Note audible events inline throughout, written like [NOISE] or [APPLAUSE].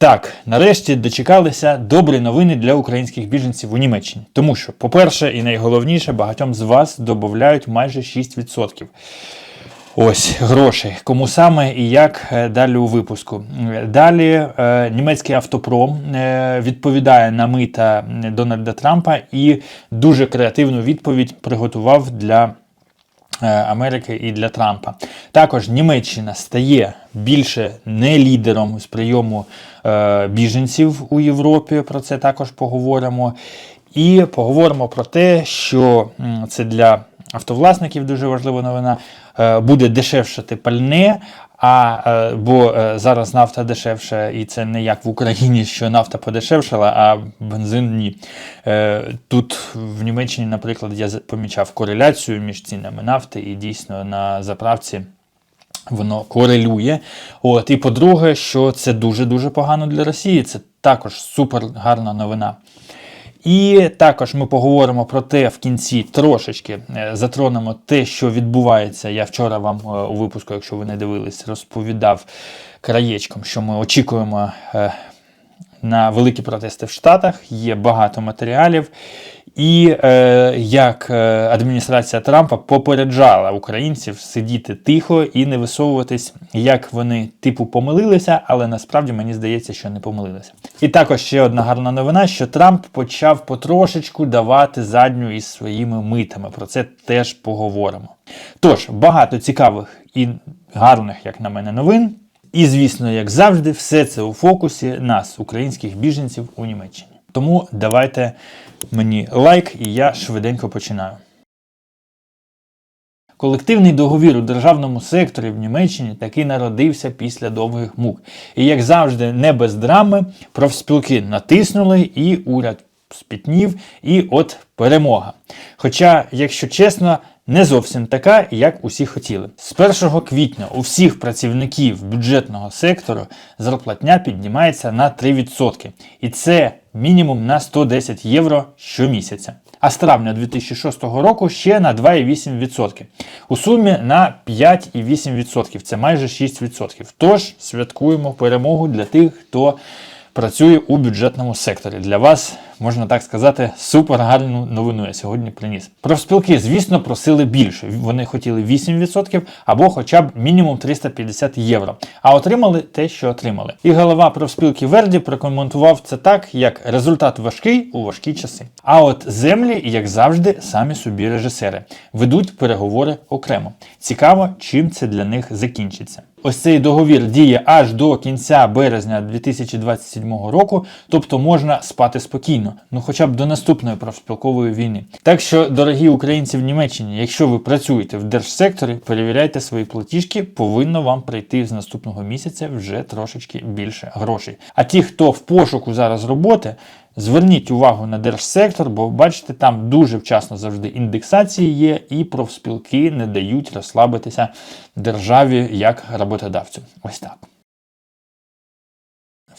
Так, нарешті дочекалися добрі новини для українських біженців у Німеччині. Тому що, по-перше, і найголовніше, багатьом з вас додають майже 6%. Ось грошей. Кому саме і як е, далі у випуску. Далі е, німецький автопром е, відповідає на мита Дональда Трампа і дуже креативну відповідь приготував для. Е, Америки і для Трампа. Також Німеччина стає більше не лідером з прийому е, біженців у Європі. Про це також поговоримо. І поговоримо про те, що це для автовласників дуже важлива новина. е, Буде дешевшати пальне, а е, бо е, зараз нафта дешевша, і це не як в Україні, що нафта подешевшала, а бензин ні. Е, Тут в Німеччині, наприклад, я помічав кореляцію між цінами нафти і дійсно на заправці. Воно корелює. От, і по-друге, що це дуже-дуже погано для Росії. Це також супер гарна новина. І також ми поговоримо про те в кінці трошечки е, затронемо те, що відбувається. Я вчора вам е, у випуску, якщо ви не дивились, розповідав краєчком, що ми очікуємо е, на великі протести в Штатах. Є багато матеріалів. І е, як е, адміністрація Трампа попереджала українців сидіти тихо і не висовуватись, як вони типу помилилися, але насправді мені здається, що не помилилися. І також ще одна гарна новина, що Трамп почав потрошечку давати задню із своїми митами. Про це теж поговоримо. Тож, багато цікавих і гарних, як на мене, новин. І, звісно, як завжди, все це у фокусі нас, українських біженців у Німеччині. Тому давайте мені лайк, і я швиденько починаю. Колективний договір у державному секторі в Німеччині таки народився після довгих мук. І як завжди, не без драми, профспілки натиснули, і уряд спітнів, і от перемога. Хоча, якщо чесно, не зовсім така, як усі хотіли. З 1 квітня у всіх працівників бюджетного сектору зарплатня піднімається на 3%. І це мінімум на 110 євро щомісяця. А з травня 2006 року ще на 2,8%. У сумі на 5,8%. Це майже 6%. Тож святкуємо перемогу для тих, хто працює у бюджетному секторі. Для вас, можна так сказати, супер гарну новину я сьогодні приніс. Профспілки, звісно, просили більше. Вони хотіли 8% або хоча б мінімум 350 євро. А отримали те, що отримали. І голова профспілки Верді прокоментував це так, як результат важкий у важкі часи. А от землі, як завжди, самі собі режисери ведуть переговори окремо. Цікаво, чим це для них закінчиться. Ось цей договір діє аж до кінця березня 2027 року, тобто можна спати спокійно, ну хоча б до наступної профспілкової війни. Так що, дорогі українці в Німеччині, якщо ви працюєте в держсекторі, перевіряйте свої платіжки, повинно вам прийти з наступного місяця вже трошечки більше грошей. А ті, хто в пошуку зараз роботи, Зверніть увагу на держсектор, бо бачите, там дуже вчасно завжди індексації є, і профспілки не дають розслабитися державі як роботодавцю. Ось так.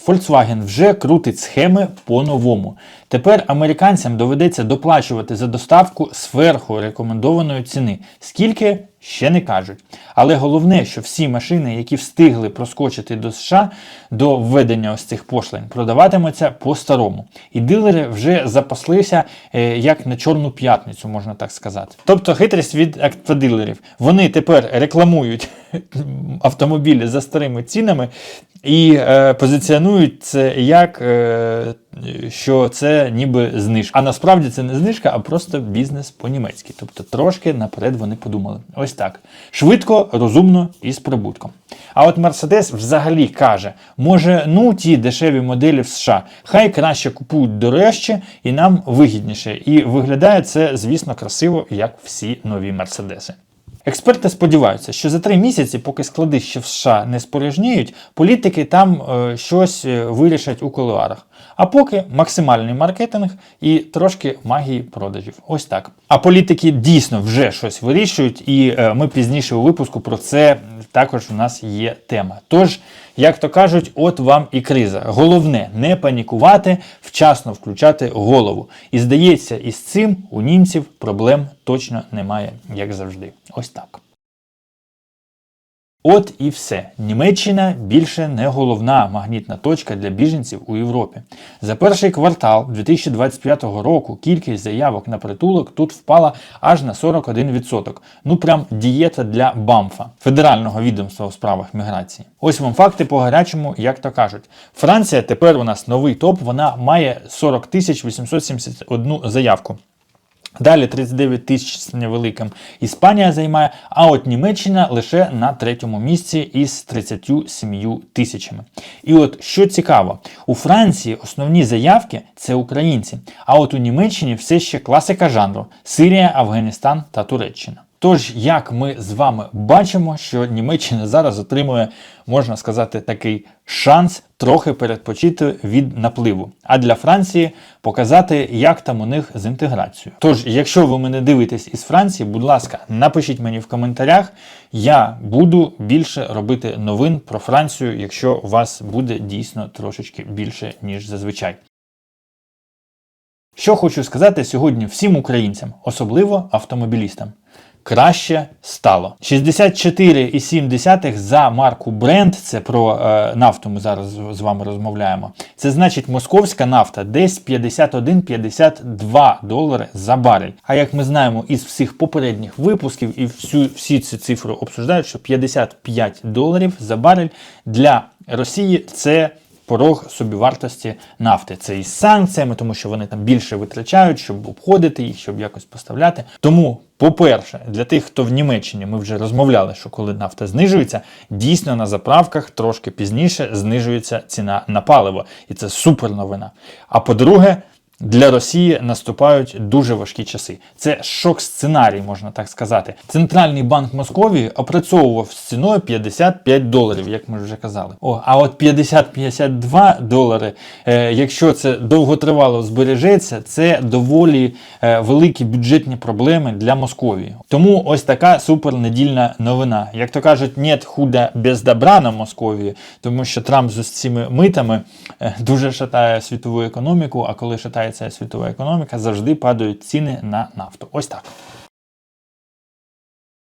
Volkswagen вже крутить схеми по-новому. Тепер американцям доведеться доплачувати за доставку зверху рекомендованої ціни. Скільки ще не кажуть. Але головне, що всі машини, які встигли проскочити до США до введення ось цих пошлин, продаватимуться по-старому. І дилери вже запаслися е, як на чорну п'ятницю, можна так сказати. Тобто хитрість від автодилерів. Вони тепер рекламують [LAUGHS] автомобілі за старими цінами і е, позиціонують це як. Е, що це ніби знижка. А насправді це не знижка, а просто бізнес по-німецьки. Тобто трошки наперед вони подумали. Ось так. Швидко, розумно і з прибутком. А от Mercedes взагалі каже: може, ну ті дешеві моделі в США, хай краще купують дорожче і нам вигідніше. І виглядає це, звісно, красиво, як всі нові Мерседеси. Експерти сподіваються, що за три місяці, поки складища в США не спорожніють, політики там е, щось е, вирішать у кулуарах. А поки максимальний маркетинг і трошки магії продажів. Ось так. А політики дійсно вже щось вирішують, і е, ми пізніше у випуску про це також у нас є тема. Тож, як то кажуть, от вам і криза. Головне не панікувати, вчасно включати голову. І здається, із цим у німців проблем точно немає, як завжди. Ось так. От і все. Німеччина більше не головна магнітна точка для біженців у Європі. За перший квартал 2025 року кількість заявок на притулок тут впала аж на 41%. Ну прям дієта для БАМФа, федерального відомства у справах міграції. Ось вам факти по гарячому, як то кажуть. Франція тепер у нас новий топ. Вона має 40 871 заявку. Далі 39 тисяч з невеликим Іспанія займає, а от Німеччина лише на третьому місці із 37 тисячами. І от що цікаво, у Франції основні заявки це українці, а от у Німеччині все ще класика жанру Сирія, Афганістан та Туреччина. Тож, як ми з вами бачимо, що Німеччина зараз отримує, можна сказати, такий шанс трохи передпочити від напливу. А для Франції показати, як там у них з інтеграцією. Тож, якщо ви мене дивитесь із Франції, будь ласка, напишіть мені в коментарях. Я буду більше робити новин про Францію, якщо у вас буде дійсно трошечки більше, ніж зазвичай. Що хочу сказати сьогодні всім українцям, особливо автомобілістам. Краще стало. 64,7 за марку Brent, це про е, нафту ми зараз з- вами розмовляємо. Це значить московська нафта десь 51-52 долари за барель. А як ми знаємо із всіх попередніх випусків і всю, всі ці цифри обсуждають, що 55 доларів за барель для Росії це порог собівартості нафти. Це із санкціями, тому що вони там більше витрачають, щоб обходити їх, щоб якось поставляти. Тому, по-перше, для тих, хто в Німеччині, ми вже розмовляли, що коли нафта знижується, дійсно на заправках трошки пізніше знижується ціна на паливо. І це супер новина. А по-друге, для Росії наступають дуже важкі часи. Це шок-сценарій, можна так сказати. Центральний банк Московії опрацьовував з ціною 55 доларів, як ми вже казали. О, а от 50-52 долари, е, якщо це довготривало збережеться, це доволі е, великі бюджетні проблеми для Московії. Тому ось така супернедільна новина. Як то кажуть, нет худа без добра на Московії, тому що Трамп з цими митами е, дуже шатає світову економіку, а коли шатається світова економіка, завжди падають ціни на нафту. Ось так.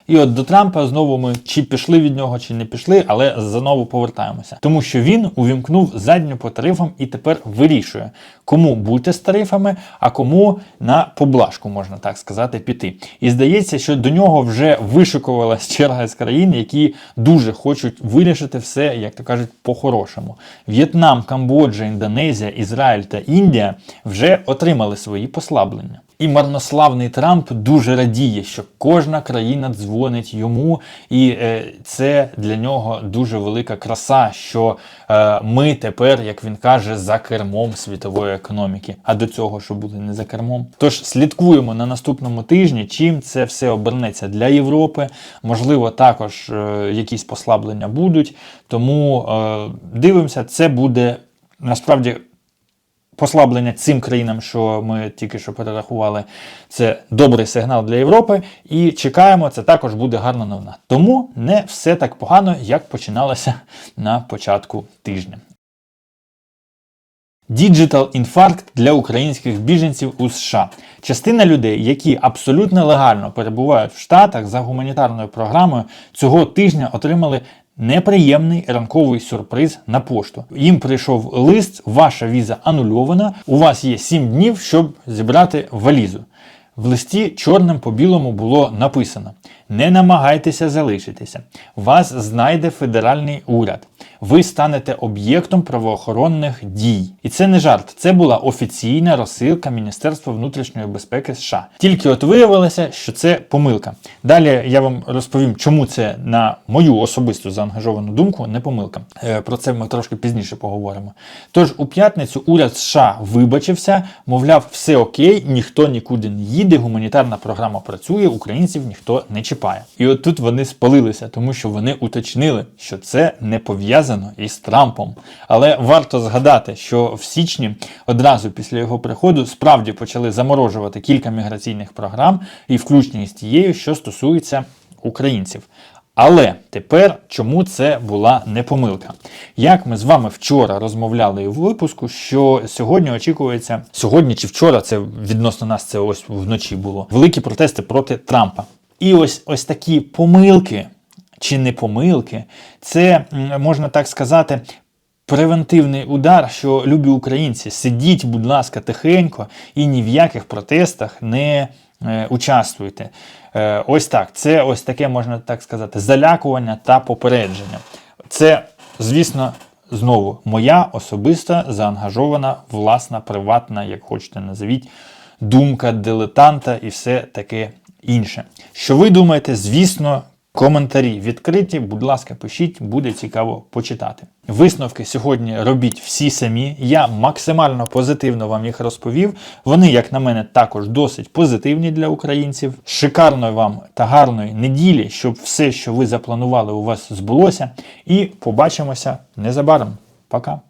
І от до Трампа знову ми чи пішли від нього, чи не пішли, але знову повертаємося. Тому що він увімкнув задню по тарифам і тепер вирішує, кому бути з тарифами, а кому на поблажку, можна так сказати, піти. І здається, що до нього вже вишикувалась черга з країн, які дуже хочуть вирішити все, як то кажуть, по-хорошому. В'єтнам, Камбоджа, Індонезія, Ізраїль та Індія вже отримали свої послаблення. І марнославний Трамп дуже радіє, що кожна країна дзвонить йому, і е, це для нього дуже велика краса, що е, ми тепер, як він каже, за кермом світової економіки. А до цього, що були не за кермом. Тож слідкуємо на наступному тижні, чим це все обернеться для Європи. Можливо, також е, якісь послаблення будуть. Тому дивимося, це буде насправді. Послаблення цим країнам, що ми тільки що перерахували, це добрий сигнал для Європи. І чекаємо, це також буде гарна новина. Тому не все так погано, як починалося на початку тижня. Діджитал інфаркт для українських біженців у США. Частина людей, які абсолютно легально перебувають в Штатах за гуманітарною програмою, цього тижня отримали неприємний ранковий сюрприз на пошту. Їм прийшов лист, ваша віза анульована. У вас є 7 днів, щоб зібрати валізу. В листі чорним по білому було написано: не намагайтеся залишитися. Вас знайде федеральний уряд. Ви станете об'єктом правоохоронних дій. І це не жарт, це була офіційна розсилка Міністерства внутрішньої безпеки США. Тільки от виявилося, що це помилка. Далі я вам розповім, чому це на мою особисту заангажовану думку не помилка. Е, Про це ми трошки пізніше поговоримо. Тож у п'ятницю уряд США вибачився, мовляв, все окей, ніхто нікуди не їде, гуманітарна програма працює, українців ніхто не чіпає. І от тут вони спалилися, тому що вони уточнили, що це не пов'язано із Трампом. Але варто згадати, що в січні одразу після його приходу справді почали заморожувати кілька міграційних програм, і включно із тією, що стосується українців. Але тепер чому це була не помилка? Як ми з вами вчора розмовляли у випуску, що сьогодні очікується, сьогодні чи вчора, це відносно нас це ось вночі було, великі протести проти Трампа. І ось ось такі помилки чи не помилки. Це, можна так сказати, превентивний удар, що любі українці, сидіть, будь ласка, тихенько і ні в яких протестах не е, участвуйте. Е, ось так. Це ось таке, можна так сказати, залякування та попередження. Це, звісно, знову моя особиста заангажована, власна, приватна, як хочете назовіть, думка дилетанта і все таке інше. Що ви думаєте, звісно, коментарі відкриті, будь ласка, пишіть, буде цікаво почитати. Висновки сьогодні робіть всі самі. Я максимально позитивно вам їх розповів. Вони, як на мене, також досить позитивні для українців. Шикарної вам та гарної неділі, щоб все, що ви запланували, у вас збулося. І побачимося незабаром. Пока.